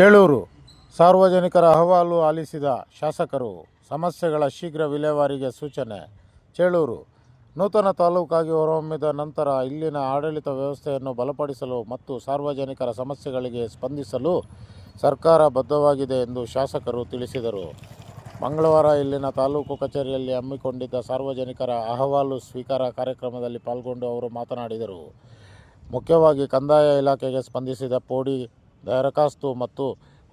ಚೇಳೂರು ಸಾರ್ವಜನಿಕರ ಅಹವಾಲು ಆಲಿಸಿದ ಶಾಸಕರು ಸಮಸ್ಯೆಗಳ ಶೀಘ್ರ ವಿಲೇವಾರಿಗೆ ಸೂಚನೆ. ಚೇಳೂರು ನೂತನ ತಾಲೂಕಾಗಿ ಹೊರಹೊಮ್ಮಿದ ನಂತರ ಇಲ್ಲಿನ ಆಡಳಿತ ವ್ಯವಸ್ಥೆಯನ್ನು ಬಲಪಡಿಸಲು ಮತ್ತು ಸಾರ್ವಜನಿಕರ ಸಮಸ್ಯೆಗಳಿಗೆ ಸ್ಪಂದಿಸಲು ಸರ್ಕಾರ ಬದ್ಧವಾಗಿದೆ ಎಂದು ಶಾಸಕರು ತಿಳಿಸಿದರು. ಮಂಗಳವಾರ ಇಲ್ಲಿನ ತಾಲೂಕು ಕಚೇರಿಯಲ್ಲಿ ಹಮ್ಮಿಕೊಂಡಿದ್ದ ಸಾರ್ವಜನಿಕರ ಅಹವಾಲು ಸ್ವೀಕಾರ ಕಾರ್ಯಕ್ರಮದಲ್ಲಿ ಪಾಲ್ಗೊಂಡು ಅವರು ಮಾತನಾಡಿದರು. ಮುಖ್ಯವಾಗಿ ಕಂದಾಯ ಇಲಾಖೆಗೆ ಸ್ಪಂದಿಸಿದ ಪೋಡಿ ದರಖಾಸ್ತು ಮತ್ತು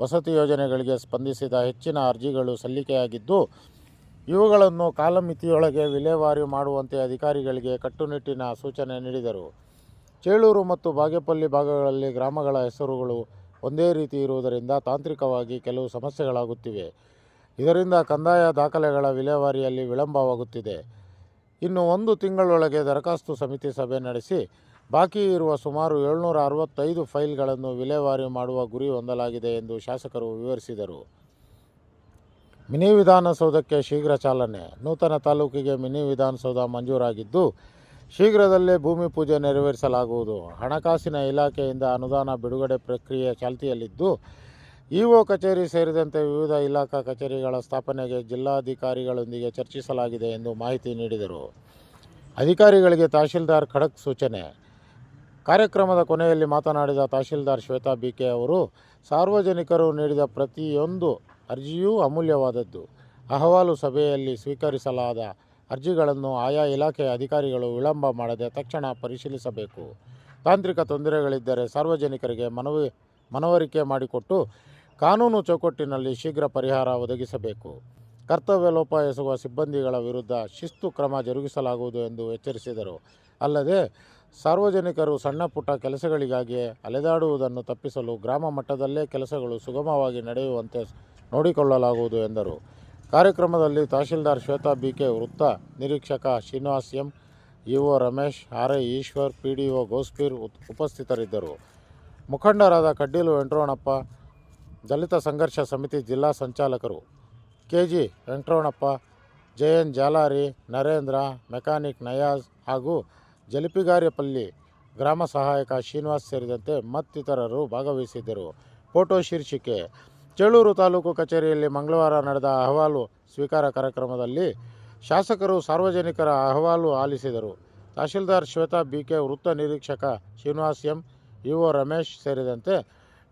ವಸತಿ ಯೋಜನೆಗಳಿಗೆ ಸ್ಪಂದಿಸಿದ ಹೆಚ್ಚಿನ ಅರ್ಜಿಗಳು ಸಲ್ಲಿಕೆಯಾಗಿದ್ದು, ಇವುಗಳನ್ನು ಕಾಲಮಿತಿಯೊಳಗೆ ವಿಲೇವಾರಿ ಮಾಡುವಂತೆ ಅಧಿಕಾರಿಗಳಿಗೆ ಕಟ್ಟುನಿಟ್ಟಿನ ಸೂಚನೆ ನೀಡಿದರು. ಚೇಳೂರು ಮತ್ತು ಬಾಗೇಪಲ್ಲಿ ಭಾಗಗಳಲ್ಲಿ ಗ್ರಾಮಗಳ ಹೆಸರುಗಳು ಒಂದೇ ರೀತಿ ಇರುವುದರಿಂದ ತಾಂತ್ರಿಕವಾಗಿ ಕೆಲವು ಸಮಸ್ಯೆಗಳಾಗುತ್ತಿವೆ. ಇದರಿಂದ ಕಂದಾಯ ದಾಖಲೆಗಳ ವಿಲೇವಾರಿಯಲ್ಲಿ ವಿಳಂಬವಾಗುತ್ತಿದೆ. ಇನ್ನು ಒಂದು ತಿಂಗಳೊಳಗೆ ದರಖಾಸ್ತು ಸಮಿತಿ ಸಭೆ ನಡೆಸಿ ಬಾಕಿ ಇರುವ ಸುಮಾರು ಏಳ್ನೂರ ಅರವತ್ತೈದು ಫೈಲ್ಗಳನ್ನು ವಿಲೇವಾರಿ ಮಾಡುವ ಗುರಿ ಹೊಂದಲಾಗಿದೆ ಎಂದು ಶಾಸಕರು ವಿವರಿಸಿದರು. ಮಿನಿ ವಿಧಾನಸೌಧಕ್ಕೆ ಶೀಘ್ರ ಚಾಲನೆ. ನೂತನ ತಾಲೂಕಿಗೆ ಮಿನಿ ವಿಧಾನಸೌಧ ಮಂಜೂರಾಗಿದ್ದು, ಶೀಘ್ರದಲ್ಲೇ ಭೂಮಿ ಪೂಜೆ ನೆರವೇರಿಸಲಾಗುವುದು. ಹಣಕಾಸಿನ ಇಲಾಖೆಯಿಂದ ಅನುದಾನ ಬಿಡುಗಡೆ ಪ್ರಕ್ರಿಯೆ ಚಾಲ್ತಿಯಲ್ಲಿದ್ದು, ಇಒ ಕಚೇರಿ ಸೇರಿದಂತೆ ವಿವಿಧ ಇಲಾಖಾ ಕಚೇರಿಗಳ ಸ್ಥಾಪನೆಗೆ ಜಿಲ್ಲಾಧಿಕಾರಿಗಳೊಂದಿಗೆ ಚರ್ಚಿಸಲಾಗಿದೆ ಎಂದು ಮಾಹಿತಿ ನೀಡಿದರು. ಅಧಿಕಾರಿಗಳಿಗೆ ತಹಶೀಲ್ದಾರ್ ಖಡಕ್ ಸೂಚನೆ. ಕಾರ್ಯಕ್ರಮದ ಕೊನೆಯಲ್ಲಿ ಮಾತನಾಡಿದ ತಹಶೀಲ್ದಾರ್ ಶ್ವೇತಾ ಬಿಕೆ ಅವರು, ಸಾರ್ವಜನಿಕರು ನೀಡಿದ ಪ್ರತಿಯೊಂದು ಅರ್ಜಿಯೂ ಅಮೂಲ್ಯವಾದದ್ದು. ಅಹವಾಲು ಸಭೆಯಲ್ಲಿ ಸ್ವೀಕರಿಸಲಾದ ಅರ್ಜಿಗಳನ್ನು ಆಯಾ ಇಲಾಖೆಯ ಅಧಿಕಾರಿಗಳು ವಿಳಂಬ ಮಾಡದೆ ತಕ್ಷಣ ಪರಿಶೀಲಿಸಬೇಕು. ತಾಂತ್ರಿಕ ತೊಂದರೆಗಳಿದ್ದರೆ ಸಾರ್ವಜನಿಕರಿಗೆ ಮನವಿ, ಮನವರಿಕೆ ಮಾಡಿಕೊಟ್ಟು ಕಾನೂನು ಚೌಕಟ್ಟಿನಲ್ಲಿ ಶೀಘ್ರ ಪರಿಹಾರ ಒದಗಿಸಬೇಕು. ಕರ್ತವ್ಯ ಲೋಪ ಎಸಗುವ ಸಿಬ್ಬಂದಿಗಳ ವಿರುದ್ಧ ಶಿಸ್ತು ಕ್ರಮ ಜರುಗಿಸಲಾಗುವುದು ಎಂದು ಎಚ್ಚರಿಸಿದರು. ಅಲ್ಲದೆ ಸಾರ್ವಜನಿಕರು ಸಣ್ಣ ಪುಟ್ಟ ಕೆಲಸಗಳಿಗಾಗಿ ಅಲೆದಾಡುವುದನ್ನು ತಪ್ಪಿಸಲು ಗ್ರಾಮ ಮಟ್ಟದಲ್ಲೇ ಕೆಲಸಗಳು ಸುಗಮವಾಗಿ ನಡೆಯುವಂತೆ ನೋಡಿಕೊಳ್ಳಲಾಗುವುದು ಎಂದರು. ಕಾರ್ಯಕ್ರಮದಲ್ಲಿ ತಹಶೀಲ್ದಾರ್ ಶ್ವೇತಾ ಬಿಕೆ ವೃತ್ತ ನಿರೀಕ್ಷಕ Srinivas M, EO Ramesh R I Eshwar P D O Gospeer ಉಪಸ್ಥಿತರಿದ್ದರು. ಮುಖಂಡರಾದ ಕಡ್ಡೀಲು ವೆಂಕಟರಮಣಪ್ಪ ದಲಿತ ಸಂಘರ್ಷ ಸಮಿತಿ ಜಿಲ್ಲಾ ಸಂಚಾಲಕರು K G Venkataramanappa J N Jalari, Narendra, mechanic Nayaz ಹಾಗೂ ಜಲಿಪಿಗಾರ್ಯಪಲ್ಲಿ ಗ್ರಾಮ ಸಹಾಯಕ ಶ್ರೀನಿವಾಸ್ ಸೇರಿದಂತೆ ಮತ್ತಿತರರು ಭಾಗವಹಿಸಿದ್ದರು. ಫೋಟೋ ಶೀರ್ಷಿಕೆ ಚೇಳೂರು ತಾಲೂಕು ಕಚೇರಿಯಲ್ಲಿ ಮಂಗಳವಾರ ನಡೆದ ಅಹವಾಲು ಸ್ವೀಕಾರ ಕಾರ್ಯಕ್ರಮದಲ್ಲಿ ಶಾಸಕರು ಸಾರ್ವಜನಿಕರ ಅಹವಾಲು ಆಲಿಸಿದರು. ತಹಶೀಲ್ದಾರ್ ಶ್ವೇತಾ ಬಿಕೆ, ವೃತ್ತ ನಿರೀಕ್ಷಕ ಶ್ರೀನಿವಾಸ್ ಎಂ, ಇಒ ರಮೇಶ್ ಸೇರಿದಂತೆ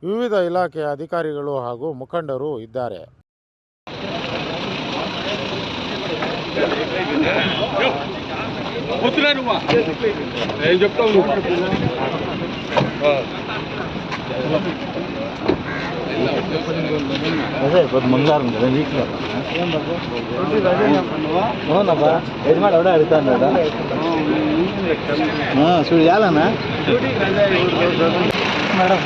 ವಿವಿಧ ಇಲಾಖೆಯ ಅಧಿಕಾರಿಗಳು ಹಾಗೂ ಮುಖಂಡರು ಇದ್ದಾರೆ. వద్దురా నువ్వు ఏం చెప్తావు నువ్వు అదే కొద్ది మంగారం కదా వీక్లో అవునబ్బా యజమాడు ఎవడో అడుగుతాడు చూడు యాలనా మేడం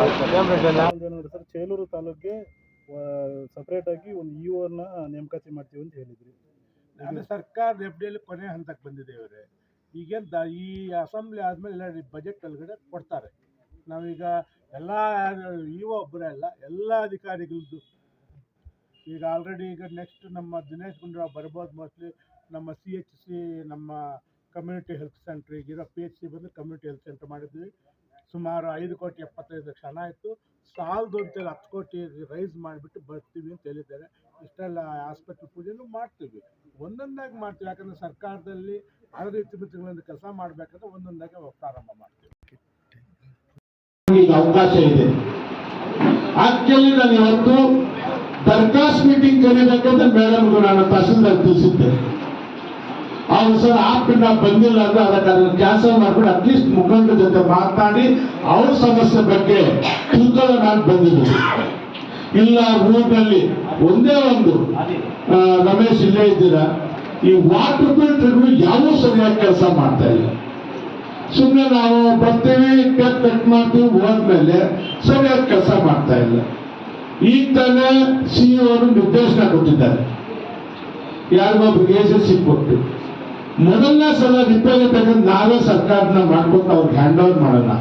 ಏನಂದ್ರೆ ಸರ್ ಚೇಲೂರು ತಾಲೂಕಿಗೆ ಸಪ್ರೇಟ್ ಆಗಿ ಒಂದು ಇ ನ ನೇಮಕಾತಿ ಮಾಡ್ತೀವಿ ಅಂತ ಹೇಳಿದ್ರಿ. ನಾನು ಸರ್ಕಾರದ ಎಫ್ ಡಿಯಲ್ಲಿ ಕೊನೆ ಹಂತಕ್ಕೆ ಬಂದಿದೆ ಇವರೇ. ಈಗೇನು ದ ಈ ಅಸೆಂಬ್ಲಿ ಆದಮೇಲೆ ಎಲ್ಲ ಬಜೆಟ್ ಒಳಗಡೆ ಕೊಡ್ತಾರೆ. ನಾವೀಗ ಎಲ್ಲ ಇವ ಒಬ್ಬರೇ ಅಲ್ಲ ಎಲ್ಲ ಅಧಿಕಾರಿಗಳದ್ದು ಈಗ ಆಲ್ರೆಡಿ ಈಗ ನೆಕ್ಸ್ಟ್ ನಮ್ಮ ದಿನೇಶ್ ಗುಂಡೂರಾವ್ ಬರ್ಬೋದು ಮೋಸ್ಟ್ಲಿ ನಮ್ಮ ಸಿ ಎಚ್ ಸಿ ನಮ್ಮ ಕಮ್ಯುನಿಟಿ ಹೆಲ್ತ್ ಸೆಂಟ್ರ್ ಈಗಿರೋ ಪಿ ಎಚ್ ಸಿ ಬಂದು ಕಮ್ಯುನಿಟಿ ಹೆಲ್ತ್ ಸೆಂಟರ್ ಮಾಡಿದ್ವಿ. ಸುಮಾರು ಐದು ಕೋಟಿ ಎಪ್ಪತ್ತೈದು ಲಕ್ಷ ಹಣ ಇತ್ತು ಸಾಲದು ಅಂತೇಳಿ ಹತ್ತು ಕೋಟಿ ರೈಸ್ ಮಾಡಿಬಿಟ್ಟು ಬರ್ತೀವಿ ಅಂತ ಹೇಳಿದ್ದಾರೆ. ಇಷ್ಟೆಲ್ಲ ಆಸ್ಪತ್ರೆ ಪೂಜೆನೂ ಮಾಡ್ತೀವಿ. ಒಂದೊಂದಾಗಿ ಮಾಡ್ತೀವಿ. ಯಾಕಂದರೆ ಸರ್ಕಾರದಲ್ಲಿ ಹಲವು ರೀತಿ ಕೆಲಸ ಮಾಡಬೇಕಂದ್ರೆ ಒಂದೊಂದಾಗಿ ಪ್ರಾರಂಭ ಮಾಡ್ತೀವಿ. ಅವಕಾಶ ಇದೆ. ಆಕ್ಚುಲಿ ನಾನು ಇವತ್ತು ಮೀಟಿಂಗ್ ಕರೀಬೇಕಂತ ಮೇಡಮ್ಗೂ ನಾನು ತಹಸೀಲ್ದಾರ್ ತಿಳಿಸಿದ್ದೆ. ಅವ್ರು ಸರ್ ಆಪಿನ ಬಂದಿಲ್ಲ ಅಂದ್ರೆ ಅದಕ್ಕೆ ಅದನ್ನು ಕ್ಯಾನ್ಸಲ್ ಮಾಡ್ಬಿಟ್ಟು ಅಟ್ಲೀಸ್ಟ್ ಮುಖಂಡರ ಜೊತೆ ಮಾತನಾಡಿ ಅವ್ರ ಸಮಸ್ಯೆ ಬಗ್ಗೆ ತಿಳ್ಕೊಳ್ಳೋಣ ನಾನು ಬಂದಿದ್ದೀನಿ. ಇಲ್ಲ ಊರಿನಲ್ಲಿ ಒಂದೇ ಒಂದು ರಮೇಶ್ ಇಲ್ಲೇ ಇದ್ದೀರಾ. ಈ ವಾಟರ್ ಫಿಲ್ಟರ್ಗಳು ಯಾವೂ ಸರಿಯಾಗಿ ಕೆಲಸ ಮಾಡ್ತಾ ಇಲ್ಲ. ಸುಮ್ಮನೆ ನಾವು ಬರ್ತೀವಿ ಕಟ್ ಕಟ್ ಮಾಡ್ತೀವಿ, ಹೋದ್ಮೇಲೆ ಸರಿಯಾಗಿ ಕೆಲಸ ಮಾಡ್ತಾ ಇಲ್ಲ. ಈಗ ತಾನೇ ಸಿ ಅವರು ನಿರ್ದೇಶನ ಕೊಟ್ಟಿದ್ದಾರೆ. ಯಾರಿಗೊಬ್ರಿಗೆ ಏಜೆನ್ಸಿ ಕೊಟ್ಟು ಮೊದಲನೇ ಸಲ ರಿಪೇರಿ ತಗೊಂಡು ನಾವೇ ಸರ್ಕಾರನ ಮಾಡ್ಕೊಟ್ಟು ಅವ್ರಿಗೆ ಹ್ಯಾಂಡ್ ಓವರ್ ಮಾಡೋಣ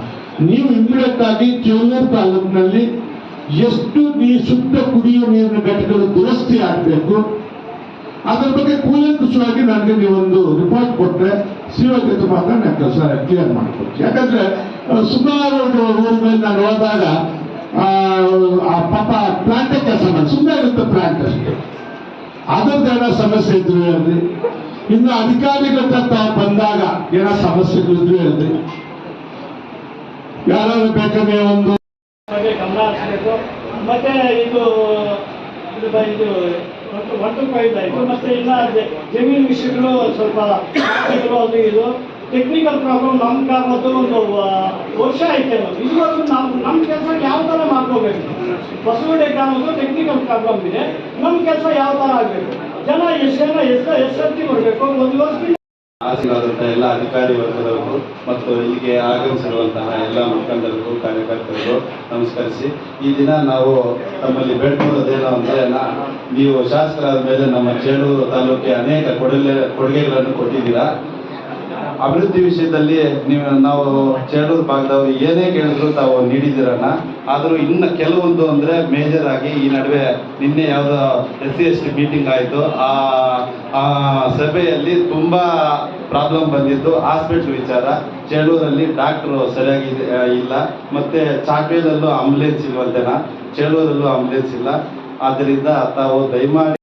ನೀವು ಇಮಿಡಿಯೇಟ್ ಆಗಿ ಚೇಳೂರು ತಾಲೂಕಿನಲ್ಲಿ ಎಷ್ಟು ನೀ ಶುದ್ಧ ಕುಡಿಯುವ ನೀರಿನ ಘಟಕಗಳು ದುರಸ್ತಿ ಆಗಬೇಕು ಅದ್ರ ಬಗ್ಗೆ ಕೂಲಂಕುಷವಾಗಿ ನನಗೆ ನೀವೊಂದು ರಿಪೋರ್ಟ್ ಕೊಟ್ಟರೆ ಸಿಒ ಮಾತ್ರ ನಾನು ಕೆಲಸ ಕ್ಲಿಯರ್ ಮಾಡ್ಕೊಡ್ತೀನಿ ಯಾಕಂದ್ರೆ ಸುಮಾರು ಊರುಗಳಲ್ಲಿ ನಾನು ಹೋದಾಗ ಆ, ಪಾಪ ಪ್ಲಾಂಟೇ ಕೆಲಸ ಮಾಡಿ ಸುಮ್ಮನೆ ಇರುತ್ತೆ ಪ್ಲಾಂಟ್ ಅಷ್ಟೇ ಅದರದ್ದೇನೋ ಸಮಸ್ಯೆ ಇದ್ರು ಹೇಳ್ರಿ ಇನ್ನು ಅಧಿಕಾರಿಗಳ ತಾವು ಬಂದಾಗ ಏನೋ ಸಮಸ್ಯೆಗಳಿದ್ರು ಹೇಳ್ರಿ. ಯಾರಾದ್ರೂ ಬೇಕಾದ್ರೆ ಒಂದು ಗಮನ ಮತ್ತೆ ಇದು ಇದು ಮತ್ತೆ ಇನ್ನ ಜಮೀನು ವಿಷಯಗಳು ಸ್ವಲ್ಪ ಇದು. ಟೆಕ್ನಿಕಲ್ ಪ್ರಾಬ್ಲಮ್ ನಮ್ ಕಾರಣದ್ದು ಒಂದು ವರ್ಷ ಐತೆ ಇದು ಇದುವರೆಗೂ ನಾವು ನಮ್ಮ ಕೆಲಸ ಯಾವ ತರ ಮಾಡ್ಕೋಬೇಕು? ಬಸವಡೆ ಕಾರಣದ್ದು ಟೆಕ್ನಿಕಲ್ ಪ್ರಾಬ್ಲಮ್ ಇದೆ. ನಮ್ಮ ಕೆಲಸ ಯಾವ ತರ ಆಗಬೇಕು? ಜನ ಎಷ್ಟೇನ ಎಷ್ಟ ಬರಬೇಕು? ಒಂದು ಆಶೀರ್ವಾದಂತ ಎಲ್ಲ ಅಧಿಕಾರಿ ವರ್ಗದವರು ಮತ್ತು ಇಲ್ಲಿಗೆ ಆಗಮಿಸಿರುವಂತಹ ಎಲ್ಲ ಮುಖಂಡರಿಗೂ, ಕಾರ್ಯಕರ್ತರಿಗೂ ನಮಸ್ಕರಿಸಿ. ಈ ದಿನ ನಾವು ತಮ್ಮಲ್ಲಿ ಬೇಡ್ಕೊಳ್ಳೋದೇನು ಅಂದರೆ ನೀವು ಶಾಸಕರಾದ ಮೇಲೆ ನಮ್ಮ ಚೇಳೂರು ತಾಲೂಕಿಗೆ ಅನೇಕ ಕೊಡುಗೆ ಕೊಡುಗೆಗಳನ್ನು ಕೊಟ್ಟಿದ್ದೀರಾ. ಅಭಿವೃದ್ಧಿ ವಿಷಯದಲ್ಲಿ ನೀವು ನಾವು ಚೇಳೂರು ಭಾಗದವರು ಏನೇ ಕೇಳಿದ್ರು ತಾವು ನೀಡಿದಿರಣ್ಣ ಆದರೂ ಇನ್ನು ಕೆಲವೊಂದು ಅಂದರೆ ಮೇಜರ್ ಆಗಿ ಈ ನಡುವೆ ನಿನ್ನೆ ಯಾವುದೋ S C S T meeting ಆಯಿತು. ಆ ಸಭೆಯಲ್ಲಿ ತುಂಬ ಪ್ರಾಬ್ಲಮ್ ಬಂದಿದ್ದು ಹಾಸ್ಪಿಟ್ಲ್ ವಿಚಾರ. ಚೇಳೂರಲ್ಲಿ ಡಾಕ್ಟ್ರು ಸರಿಯಾಗಿ ಇಲ್ಲ. ಮತ್ತು ಚಾಕ್ಲೇದಲ್ಲೂ ಆಂಬುಲೆನ್ಸ್ ಇಲ್ವಂತೆನಾ? ಚೇಳೂರಲ್ಲೂ ಆಂಬುಲೆನ್ಸ್ ಇಲ್ಲ. ಆದ್ದರಿಂದ ತಾವು ದಯಮಾಡಿ